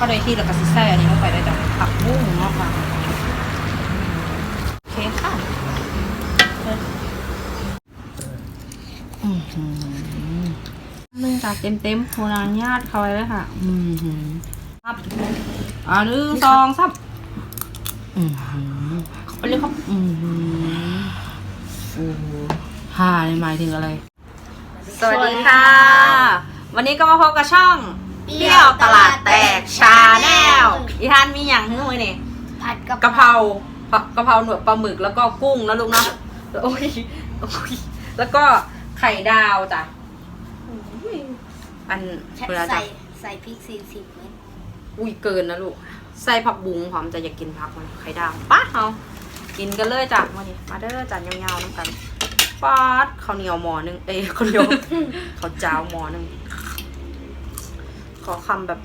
ก็เลยที่เราก็สิใส่อันนี้ลงไปได้จ้ะผักบุ้งเนาะค่ะโอเคค่ะอือหือนึ่งจากเต็มเต็มๆโบราณญาติเขาไว้เลยค่ะ อือหือครับอ่าหนึ่งสองสามอือหือไปเลยครับ อือหือโอ้ห่านี่หมายถึงอะไร สวัสดีค่ะ วันนี้ก็มาพบกับช่อง เปรี้ยวตลาดแตกชาแนลอีทานมีอย่างหื้อไว้เนี่ยผัดกะกะเพรากะกะเพราหนวดปลาหมึกแล้วก็กุ้งนะลูกเนาะโอ้ยโอ้ยแล้วก็ไข่ดาวจ้ะอันเวลาจะใส่ใส่พริกสี่สิบเม็ดอุ้ยเกินนะลูก ใส่ผักบุ้งหอมจะอยากกินผักมันไข่ดาวป้าเอากินกันเลยจ้ะมาดิมาเด้อจานยาวๆน้ำกันป๊าดข้าวเหนียวหมอหนึงเอ้ยข้าวเหนียว ข้าวเจ้าหมอหนึง ขอคำแบบ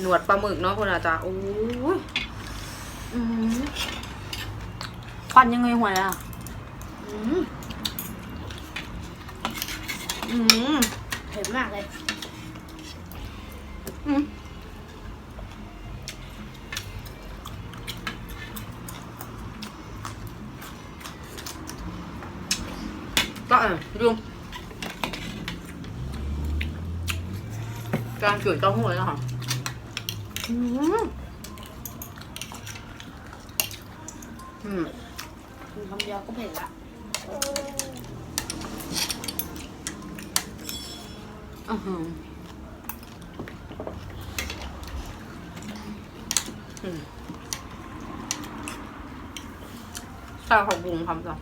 หนวดปลาหมึกเนาะคุณอาจารย์โอ้ยอืมควันยังไงหัวเลยอะอืมอืมเผ็ดมากเลย อืม การจุดเต้าหู้เลยนะคะอืมอืมกินคำเดียวก็เผ็ดละอือหืออืมใส่ของบุงครับจ้ะ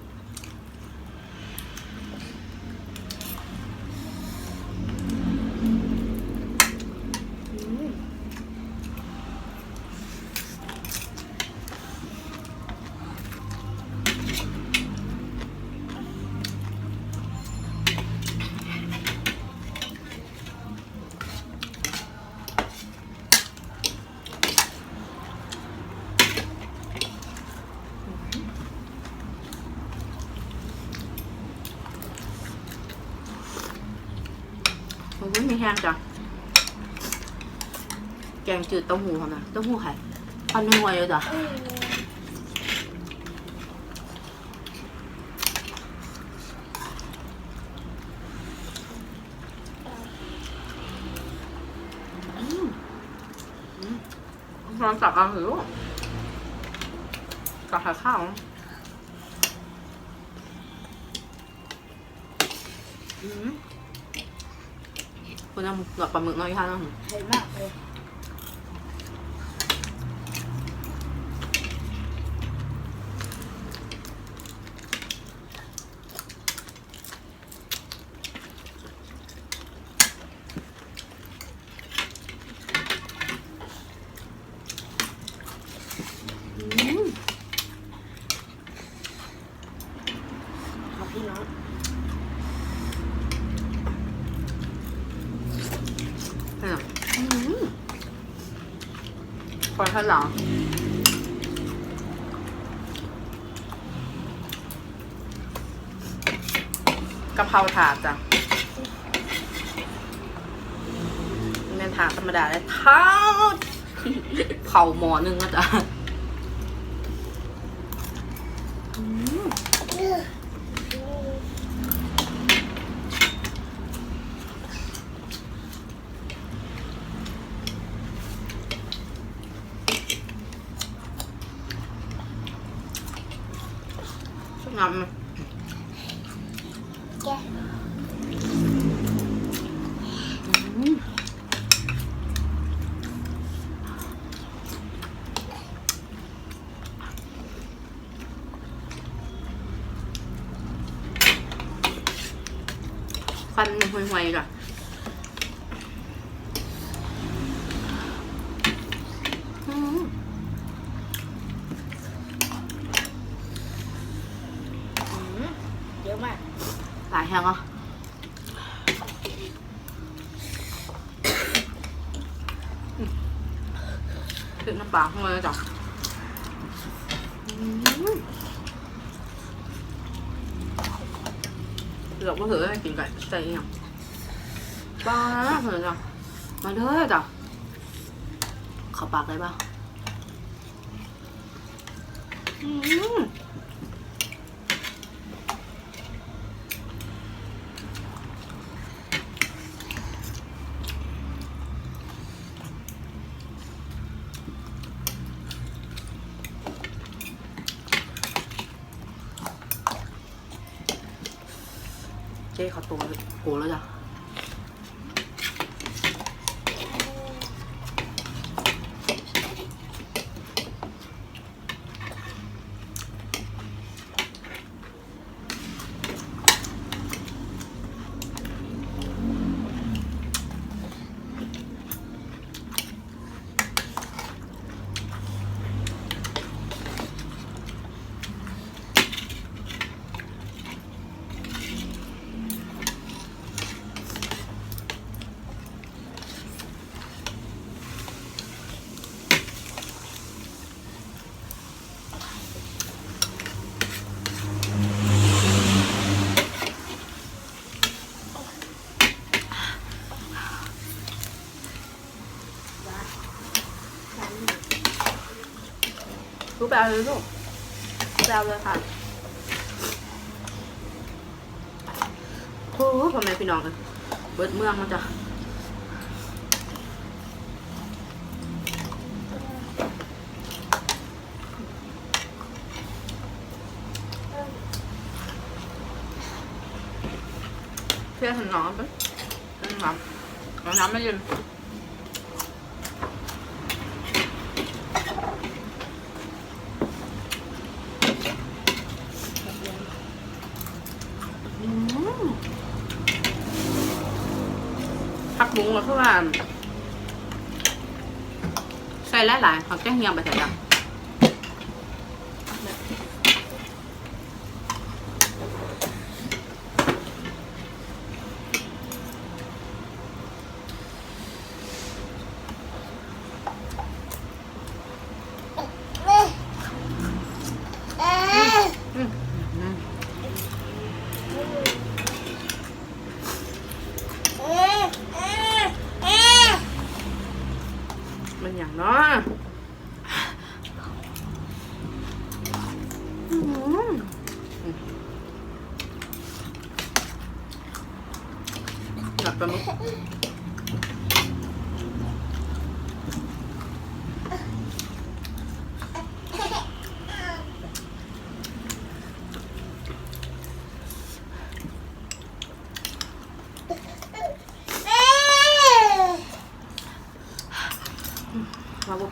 ไม่มีแห้งจ้ะ แกงจืดเต้าหู้นะเต้าหู้ไข่พันนึ่งไว้เลยจ้ะอืมอืมลองตักเอาหิวกับข้าวอืม คุณเอาหลอดปลาหมึกน้อยค่ะน้องเผ็ดมากเลย อืม ขอพี่น้อง เนี่ยอืม พอท่างหลังกะเพราถาดจ้ะไม่เป็นถาดธรรมดาเลยถาดเผาหมอนึงก็จ้ะอืมช่วย งำแกะอืมควันมันห่วยๆจ้ะอืม อืมเยอะมาก หลายแห้งอะขึ้นน้ำปลาข้างเลยจ้ะอืมเราก็ถือให้กินไก่ใส่อยังปลาเหมือนจ้ะมาเด้อจ้ะขเข้าปากได้ป่ะอืม เขาตัวโกแล้วจ้ะ ลูกไปเอาเลยลูกไปเอาเลยค่ะโอ้พ่อแม่พี่น้องกันเบิดเมืองมันจ้ะเพื่อนหนองไปน้ำน้ำน้ำไม่เย็น อืมผักบุ้งก็คือว่า ใส่ หลายๆเขาจะเหี่ยวไปแต่ละอืมอืม มันอย่างเนาะอืมหลับปลาห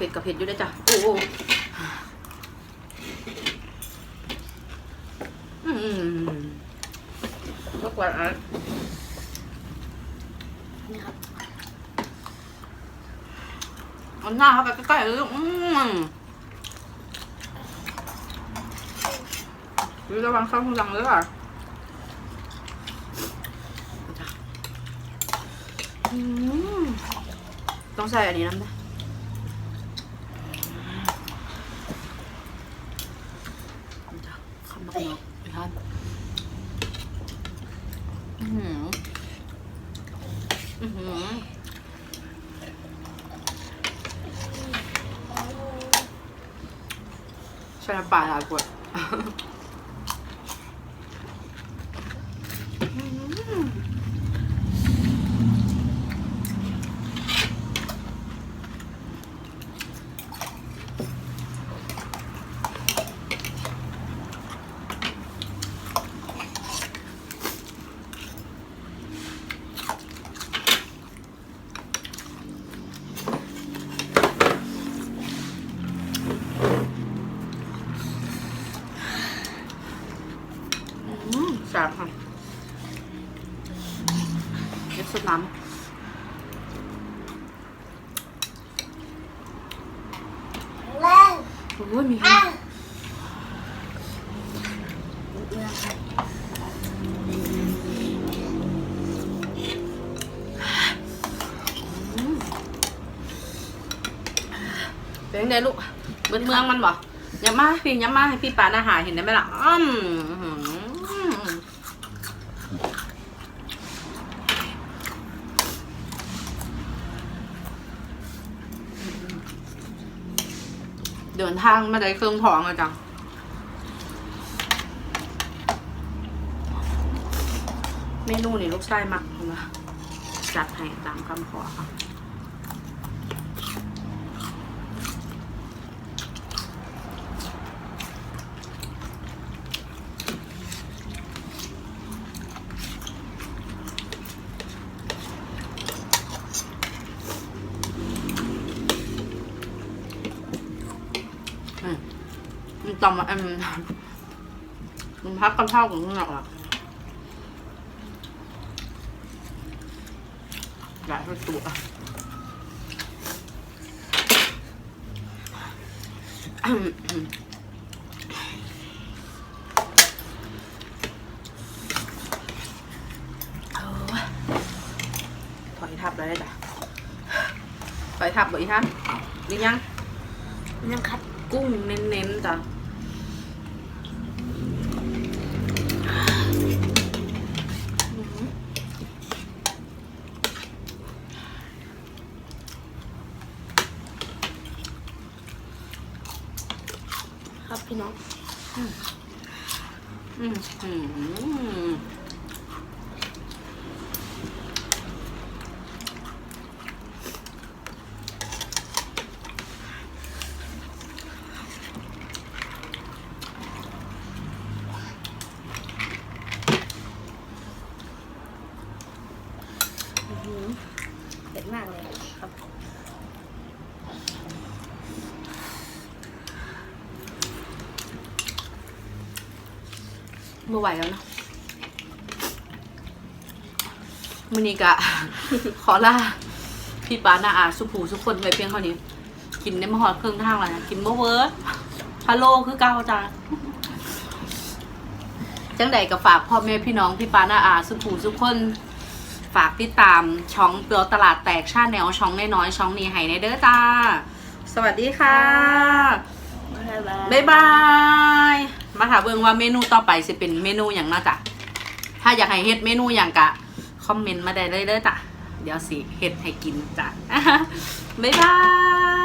เผ็ดกับเผ็ดอยู่ด้จ้ะโอ้โหอืมรบกวนอะนี่ครับเอาหน้าเข้าไปใกล้ๆเลยลูกอืมดูระวังเข้าหูดังเลยค่ะอืมต้องใส่อันนี้น้ำนะ คำบักเนาะไปทานอือหืออือหือใช่น้ำปลาลายขวดอืมแซ่ บค่ะเก็บสุดน้ำแรงโอ้ยมีอะเป็นไงลูกเบิดเมืองมันบ่อย่ามาพี่อย่ามาให้พี่ปานอาหารเห็นได้ไหมล่ะอืมอื้อหือ เดินทางมาได้เครื่องทองอะจ้ะเมนูนี่ลูกชายมักนะจัดให้ตามคำขอค่ะ มันต่อมาอืมมันพักกันเท่าของข้างนอกอะหลายตัวถอยทับเลยจ้ะถอยทับบ่อีท่านหรือยังยังครับ กุ้งเน้นๆจ้ะครับพี่น้อง อืม อืมอื้อหือเผ็ดมากเลยครับ เมื่อไหวแล้วเนอะมันนี้กะ ขอลาพี่ปานาอาสุผูสุกคนไปเพียงเท่านี้ กินได้มาหอดเครื่องทางแล้วนะกินเมื่อเวิร์ดฮัลโหลคือเก้าจ้าจังใดก็ฝากพ่อแม่พี่น้องพี่ปานาอาสุผูสุกคนฝากติดตามช่องเปลือกตลาดแตกชาแนลช่องน้อยๆช่องนี้ให้ในเด้อจ้า สวัสดีค่ะ บ๊ายบายบ๊ายบาย มาถามเบิ่งว่าเมนูต่อไปสิเป็นเมนูอย่างน่าจะถ้าอยากให้เฮ็ดเมนูอย่างกะคอมเมนต์มาได้เลยเด้อจ้ะเดี๋ยวสิเฮ็ดให้กินจ้ะบ๊ายบาย